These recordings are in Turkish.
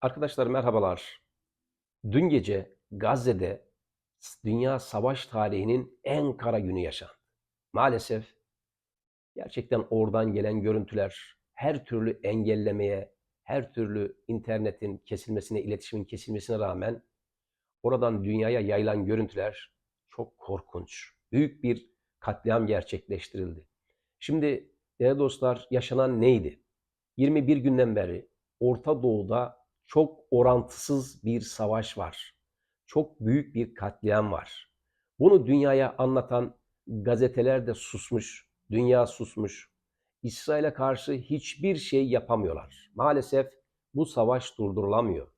Arkadaşlar merhabalar. Dün gece Gazze'de dünya savaş tarihinin en kara günü yaşandı. Maalesef gerçekten oradan gelen görüntüler her türlü engellemeye, her türlü internetin kesilmesine, iletişimin kesilmesine rağmen oradan dünyaya yayılan görüntüler çok korkunç. Büyük bir katliam gerçekleştirildi. Şimdi değerli dostlar yaşanan neydi? 21 günden beri Orta Doğu'da çok orantısız bir savaş var. Çok büyük bir katliam var. Bunu dünyaya anlatan gazeteler de susmuş, dünya susmuş. İsrail'e karşı hiçbir şey yapamıyorlar. Maalesef bu savaş durdurulamıyor.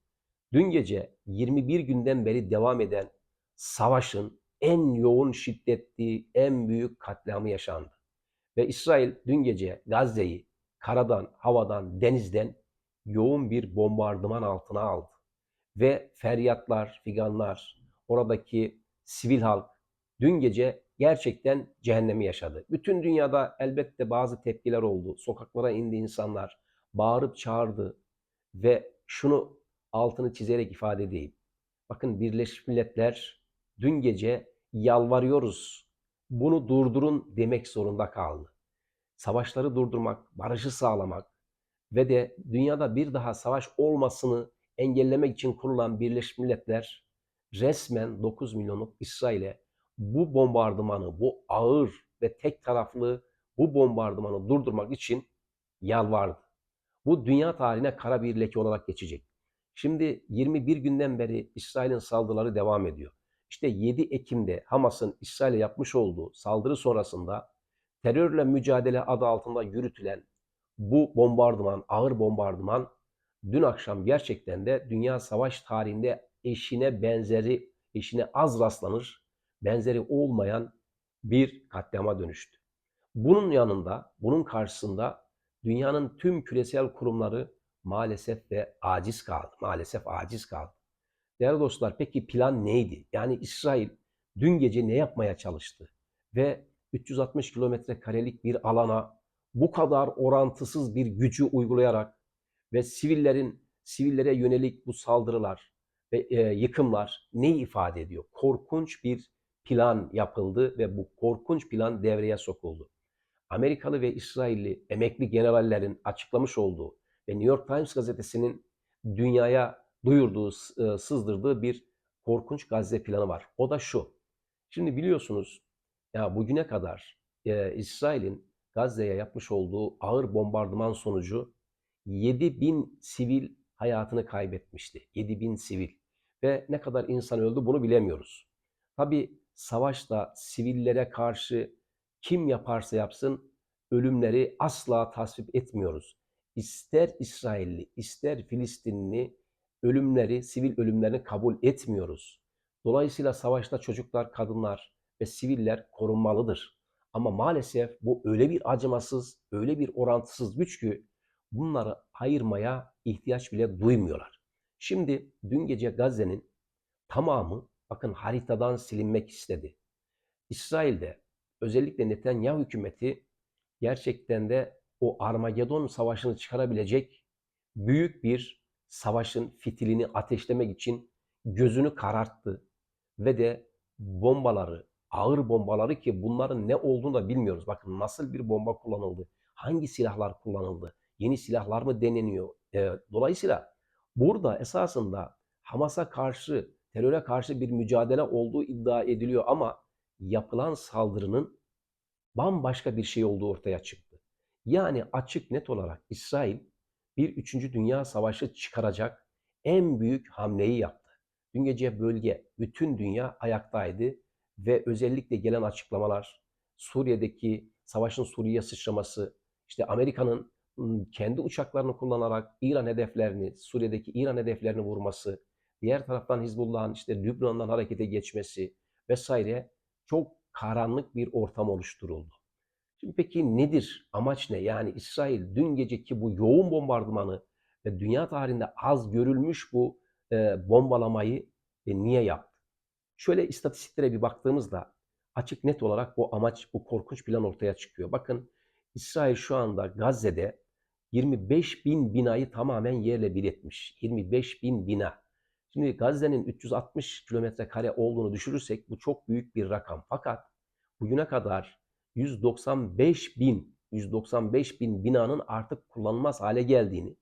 Dün gece 21 günden beri devam eden savaşın en yoğun şiddetli, en büyük katliamı yaşandı. Ve İsrail dün gece Gazze'yi karadan, havadan, denizden yoğun bir bombardıman altına aldı. Ve feryatlar, figanlar, oradaki sivil halk dün gece gerçekten cehennemi yaşadı. Bütün dünyada elbette bazı tepkiler oldu. Sokaklara indi insanlar, bağırıp çağırdı ve şunu altını çizerek ifade edeyim. Bakın Birleşmiş Milletler dün gece yalvarıyoruz. Bunu durdurun demek zorunda kaldı. Savaşları durdurmak, barışı sağlamak ve de dünyada bir daha savaş olmasını engellemek için kurulan Birleşmiş Milletler resmen 9 milyonluk İsrail'e bu bombardımanı, bu ağır ve tek taraflı bu bombardımanı durdurmak için yalvardı. Bu dünya tarihine kara bir leke olarak geçecek. Şimdi 21 günden beri İsrail'in saldırıları devam ediyor. İşte 7 Ekim'de Hamas'ın İsrail'e yapmış olduğu saldırı sonrasında terörle mücadele adı altında yürütülen bu bombardıman, ağır bombardıman dün akşam gerçekten de dünya savaş tarihinde eşine benzeri, eşine az rastlanır, benzeri olmayan bir katliama dönüştü. Bunun yanında, bunun karşısında dünyanın tüm küresel kurumları maalesef ve aciz kaldı. Maalesef aciz kaldı. Değerli dostlar peki plan neydi? Yani İsrail dün gece ne yapmaya çalıştı? Ve 360 kilometre karelik bir alana bu kadar orantısız bir gücü uygulayarak ve sivillerin sivillere yönelik bu saldırılar ve e, yıkımlar neyi ifade ediyor? Korkunç bir plan yapıldı ve bu korkunç plan devreye sokuldu. Amerikalı ve İsrailli emekli generallerin açıklamış olduğu ve New York Times gazetesinin dünyaya duyurduğu, e, sızdırdığı bir korkunç Gazze planı var. O da şu. Şimdi biliyorsunuz ya bugüne kadar e, İsrail'in Gazze'ye yapmış olduğu ağır bombardıman sonucu 7 bin sivil hayatını kaybetmişti. 7 bin sivil. Ve ne kadar insan öldü bunu bilemiyoruz. Tabi savaşta sivillere karşı kim yaparsa yapsın ölümleri asla tasvip etmiyoruz. İster İsrailli, ister Filistinli ölümleri, sivil ölümlerini kabul etmiyoruz. Dolayısıyla savaşta çocuklar, kadınlar ve siviller korunmalıdır. Ama maalesef bu öyle bir acımasız, öyle bir orantısız güç ki bunları ayırmaya ihtiyaç bile duymuyorlar. Şimdi dün gece Gazze'nin tamamı bakın haritadan silinmek istedi. İsrail'de özellikle Netanyahu hükümeti gerçekten de o Armagedon savaşını çıkarabilecek büyük bir savaşın fitilini ateşlemek için gözünü kararttı ve de bombaları, ağır bombaları ki bunların ne olduğunu da bilmiyoruz. Bakın nasıl bir bomba kullanıldı, hangi silahlar kullanıldı, yeni silahlar mı deneniyor. E, dolayısıyla burada esasında Hamas'a karşı, teröre karşı bir mücadele olduğu iddia ediliyor ama yapılan saldırının bambaşka bir şey olduğu ortaya çıktı. Yani açık net olarak İsrail bir 3. Dünya Savaşı çıkaracak en büyük hamleyi yaptı. Dün gece bölge, bütün dünya ayaktaydı ve özellikle gelen açıklamalar, Suriye'deki savaşın Suriye'ye sıçraması, işte Amerika'nın kendi uçaklarını kullanarak İran hedeflerini, Suriye'deki İran hedeflerini vurması, diğer taraftan Hizbullah'ın işte Lübnan'dan harekete geçmesi vesaire çok karanlık bir ortam oluşturuldu. Şimdi peki nedir? Amaç ne? Yani İsrail dün geceki bu yoğun bombardımanı ve dünya tarihinde az görülmüş bu e, bombalamayı e, niye yaptı? Şöyle istatistiklere bir baktığımızda açık net olarak bu amaç, bu korkunç plan ortaya çıkıyor. Bakın İsrail şu anda Gazze'de 25 bin binayı tamamen yerle bir etmiş. 25 bin bina. Şimdi Gazze'nin 360 kilometre kare olduğunu düşürürsek bu çok büyük bir rakam. Fakat bugüne kadar 195 bin 195 bin binanın artık kullanılmaz hale geldiğini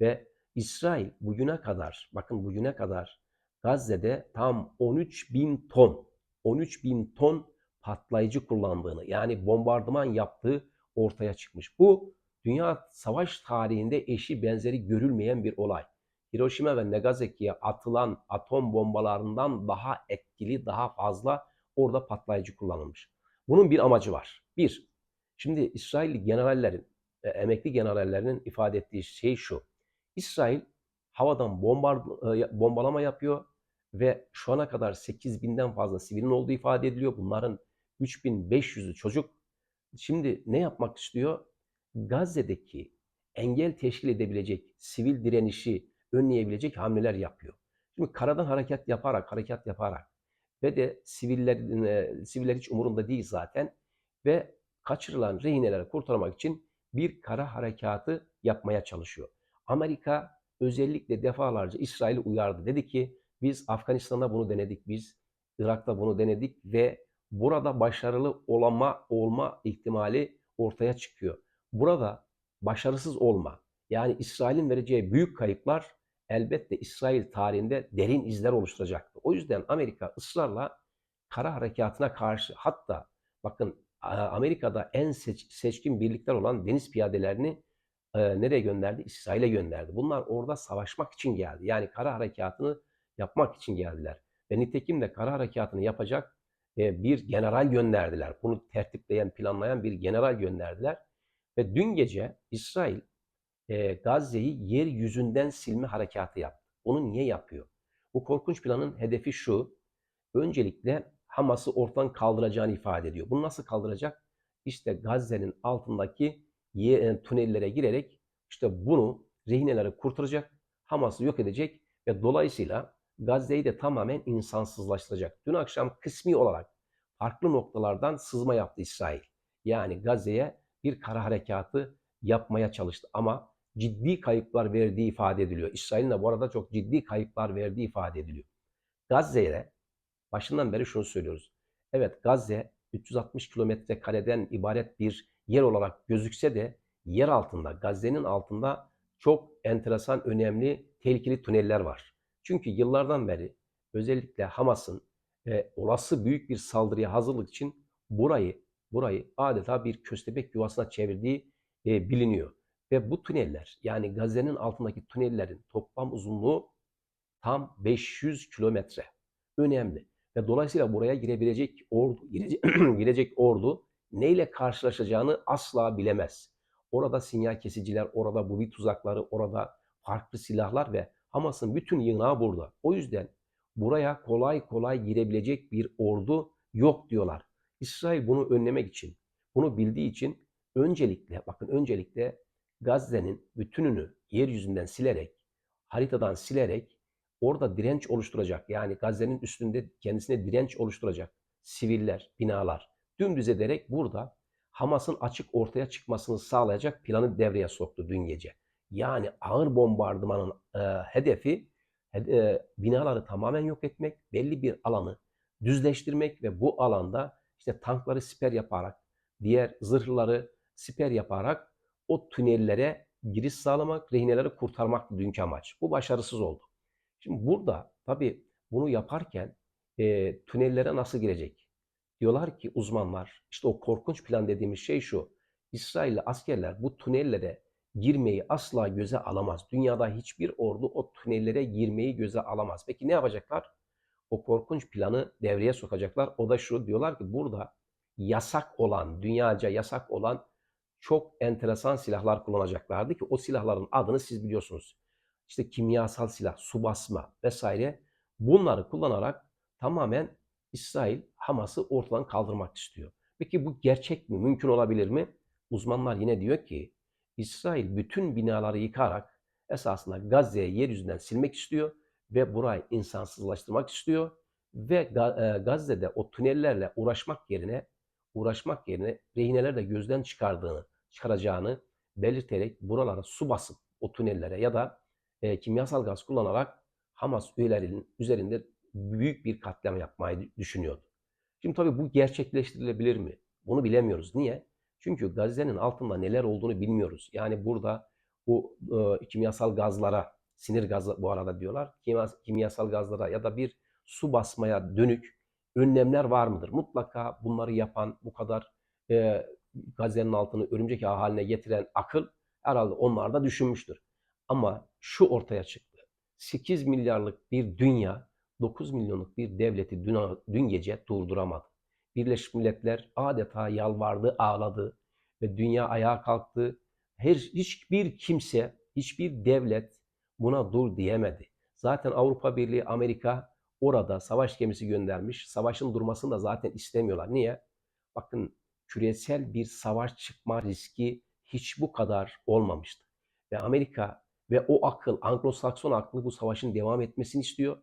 ve İsrail bugüne kadar bakın bugüne kadar Gazze'de tam 13 bin ton 13 bin ton patlayıcı kullandığını yani bombardıman yaptığı ortaya çıkmış. Bu dünya savaş tarihinde eşi benzeri görülmeyen bir olay. Hiroşima ve Nagasaki'ye atılan atom bombalarından daha etkili, daha fazla orada patlayıcı kullanılmış. Bunun bir amacı var. Bir, şimdi İsrailli generallerin, e, emekli generallerinin ifade ettiği şey şu. İsrail havadan bombar, e, bombalama yapıyor ve şu ana kadar 8 binden fazla sivilin olduğu ifade ediliyor. Bunların 3500'ü çocuk. Şimdi ne yapmak istiyor? Gazze'deki engel teşkil edebilecek sivil direnişi önleyebilecek hamleler yapıyor. Şimdi karadan harekat yaparak, harekat yaparak ve de siviller, e, siviller hiç umurunda değil zaten ve kaçırılan rehineleri kurtarmak için bir kara harekatı yapmaya çalışıyor. Amerika özellikle defalarca İsrail'i uyardı. Dedi ki biz Afganistan'da bunu denedik, biz Irak'ta bunu denedik ve burada başarılı olama olma ihtimali ortaya çıkıyor. Burada başarısız olma yani İsrail'in vereceği büyük kayıplar elbette İsrail tarihinde derin izler oluşturacaktı. O yüzden Amerika ısrarla kara harekatına karşı hatta bakın Amerika'da en seç, seçkin birlikler olan deniz piyadelerini e, nereye gönderdi? İsrail'e gönderdi. Bunlar orada savaşmak için geldi. Yani kara harekatını yapmak için geldiler. Ve nitekim de kara harekatını yapacak e, bir general gönderdiler. Bunu tertipleyen, planlayan bir general gönderdiler. Ve dün gece İsrail e, Gazze'yi yeryüzünden silme harekatı yaptı. Onu niye yapıyor? Bu korkunç planın hedefi şu. Öncelikle Hamas'ı ortadan kaldıracağını ifade ediyor. Bunu nasıl kaldıracak? İşte Gazze'nin altındaki e, tünellere girerek işte bunu rehineleri kurtaracak, Hamas'ı yok edecek ve dolayısıyla Gazze'yi de tamamen insansızlaştıracak. Dün akşam kısmi olarak farklı noktalardan sızma yaptı İsrail. Yani Gazze'ye bir kara harekatı yapmaya çalıştı ama ciddi kayıplar verdiği ifade ediliyor. İsrail'in de bu arada çok ciddi kayıplar verdiği ifade ediliyor. Gazze'ye başından beri şunu söylüyoruz. Evet Gazze 360 kilometre kareden ibaret bir yer olarak gözükse de yer altında, Gazze'nin altında çok enteresan, önemli, tehlikeli tüneller var. Çünkü yıllardan beri özellikle Hamas'ın e, olası büyük bir saldırıya hazırlık için burayı burayı adeta bir köstebek yuvasına çevirdiği e, biliniyor. Ve bu tüneller yani Gazze'nin altındaki tünellerin toplam uzunluğu tam 500 kilometre. Önemli. Ve dolayısıyla buraya girebilecek ordu, girecek, girecek ordu neyle karşılaşacağını asla bilemez. Orada sinyal kesiciler, orada buvi tuzakları, orada farklı silahlar ve Hamas'ın bütün yığınağı burada. O yüzden buraya kolay kolay girebilecek bir ordu yok diyorlar. İsrail bunu önlemek için, bunu bildiği için öncelikle, bakın öncelikle Gazze'nin bütününü yeryüzünden silerek, haritadan silerek orada direnç oluşturacak. Yani Gazze'nin üstünde kendisine direnç oluşturacak siviller, binalar dümdüz ederek burada Hamas'ın açık ortaya çıkmasını sağlayacak planı devreye soktu dün gece. Yani ağır bombardımanın e, hedefi e, binaları tamamen yok etmek, belli bir alanı düzleştirmek ve bu alanda işte tankları siper yaparak, diğer zırhları siper yaparak o tünellere giriş sağlamak, rehineleri kurtarmak dünkü amaç. Bu başarısız oldu. Şimdi burada tabii bunu yaparken e, tünellere nasıl girecek? Diyorlar ki uzmanlar, işte o korkunç plan dediğimiz şey şu. İsrailli askerler bu tünellere girmeyi asla göze alamaz. Dünyada hiçbir ordu o tünellere girmeyi göze alamaz. Peki ne yapacaklar? O korkunç planı devreye sokacaklar. O da şu diyorlar ki burada yasak olan, dünyaca yasak olan çok enteresan silahlar kullanacaklardı ki o silahların adını siz biliyorsunuz. İşte kimyasal silah, su basma vesaire bunları kullanarak tamamen İsrail Hamas'ı ortadan kaldırmak istiyor. Peki bu gerçek mi? Mümkün olabilir mi? Uzmanlar yine diyor ki İsrail bütün binaları yıkarak esasında Gazze'yi yeryüzünden silmek istiyor ve burayı insansızlaştırmak istiyor ve e, Gazze'de o tünellerle uğraşmak yerine uğraşmak yerine rehineler de gözden çıkardığını, çıkaracağını belirterek buralara su basıp o tünellere ya da e, kimyasal gaz kullanarak Hamas üyelerinin üzerinde büyük bir katliam yapmayı düşünüyordu. Şimdi tabii bu gerçekleştirilebilir mi? Bunu bilemiyoruz. Niye? Çünkü Gazze'nin altında neler olduğunu bilmiyoruz. Yani burada bu e, kimyasal gazlara, sinir gazı bu arada diyorlar, kimya- kimyasal gazlara ya da bir su basmaya dönük önlemler var mıdır? Mutlaka bunları yapan, bu kadar e, Gazze'nin altını örümcek ağı haline getiren akıl herhalde onlar da düşünmüştür. Ama şu ortaya çıktı. 8 milyarlık bir dünya 9 milyonluk bir devleti dün, dün gece durduramadı. Birleşmiş Milletler adeta yalvardı, ağladı ve dünya ayağa kalktı. Her hiçbir kimse, hiçbir devlet buna dur diyemedi. Zaten Avrupa Birliği, Amerika orada savaş gemisi göndermiş. Savaşın durmasını da zaten istemiyorlar. Niye? Bakın küresel bir savaş çıkma riski hiç bu kadar olmamıştı. Ve Amerika ve o akıl, Anglo-Sakson aklı bu savaşın devam etmesini istiyor.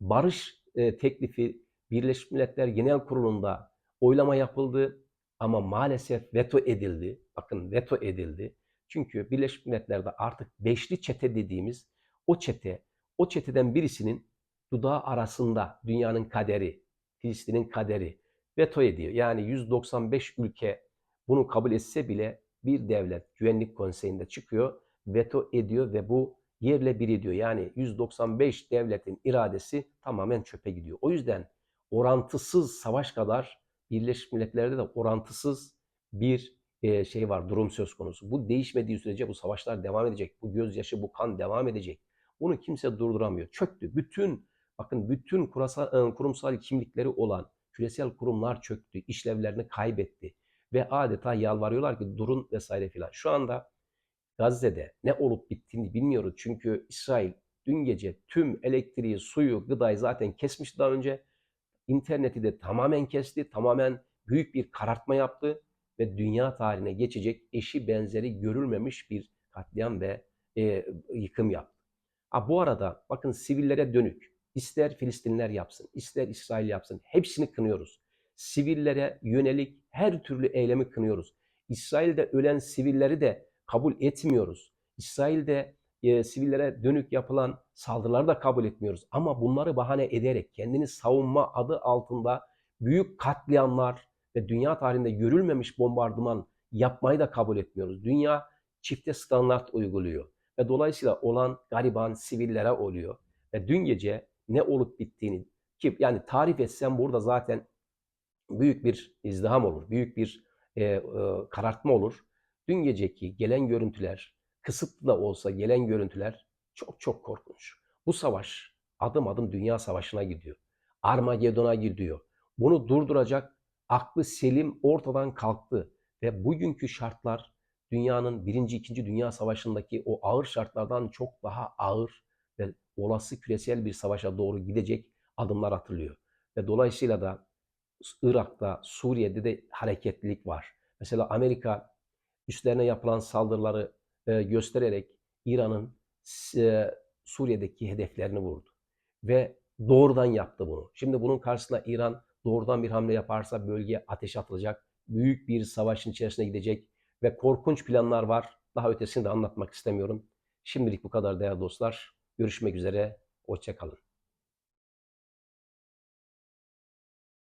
Barış e, teklifi Birleşmiş Milletler Genel Kurulu'nda oylama yapıldı ama maalesef veto edildi. Bakın veto edildi. Çünkü Birleşmiş Milletler'de artık beşli çete dediğimiz o çete, o çeteden birisinin dudağı arasında dünyanın kaderi, Filistin'in kaderi veto ediyor. Yani 195 ülke bunu kabul etse bile bir devlet Güvenlik Konseyi'nde çıkıyor, veto ediyor ve bu yerle bir ediyor. Yani 195 devletin iradesi tamamen çöpe gidiyor. O yüzden orantısız savaş kadar Birleşmiş Milletler'de de orantısız bir e, şey var, durum söz konusu. Bu değişmediği sürece bu savaşlar devam edecek. Bu gözyaşı, bu kan devam edecek. Bunu kimse durduramıyor. Çöktü. Bütün bakın bütün kurasal, kurumsal kimlikleri olan küresel kurumlar çöktü. işlevlerini kaybetti. Ve adeta yalvarıyorlar ki durun vesaire filan. Şu anda Gazze'de ne olup bittiğini bilmiyoruz. Çünkü İsrail dün gece tüm elektriği, suyu, gıdayı zaten kesmişti daha önce. İnterneti de tamamen kesti. Tamamen büyük bir karartma yaptı ve dünya tarihine geçecek eşi benzeri görülmemiş bir katliam ve e, yıkım yaptı. Ha, bu arada bakın sivillere dönük ister Filistinler yapsın, ister İsrail yapsın hepsini kınıyoruz. Sivillere yönelik her türlü eylemi kınıyoruz. İsrail'de ölen sivilleri de kabul etmiyoruz. İsrail'de e, sivillere dönük yapılan saldırıları da kabul etmiyoruz. Ama bunları bahane ederek kendini savunma adı altında büyük katliamlar ve dünya tarihinde görülmemiş bombardıman yapmayı da kabul etmiyoruz. Dünya çifte standart uyguluyor ve dolayısıyla olan gariban sivillere oluyor. Ve dün gece ne olup bittiğini ki yani tarif etsem burada zaten büyük bir izdiham olur, büyük bir e, e, karartma olur. Dün geceki gelen görüntüler, kısıtlı olsa gelen görüntüler çok çok korkunç. Bu savaş adım adım dünya savaşına gidiyor. Armagedon'a gidiyor. Bunu durduracak aklı selim ortadan kalktı ve bugünkü şartlar dünyanın birinci, ikinci dünya savaşındaki o ağır şartlardan çok daha ağır ve olası küresel bir savaşa doğru gidecek adımlar atılıyor. Ve dolayısıyla da Irak'ta, Suriye'de de hareketlilik var. Mesela Amerika üstlerine yapılan saldırıları e, göstererek İran'ın e, Suriye'deki hedeflerini vurdu. Ve doğrudan yaptı bunu. Şimdi bunun karşısında İran doğrudan bir hamle yaparsa bölgeye ateş atılacak. Büyük bir savaşın içerisine gidecek ve korkunç planlar var. Daha ötesini de anlatmak istemiyorum. Şimdilik bu kadar değerli dostlar. Görüşmek üzere. Hoşçakalın.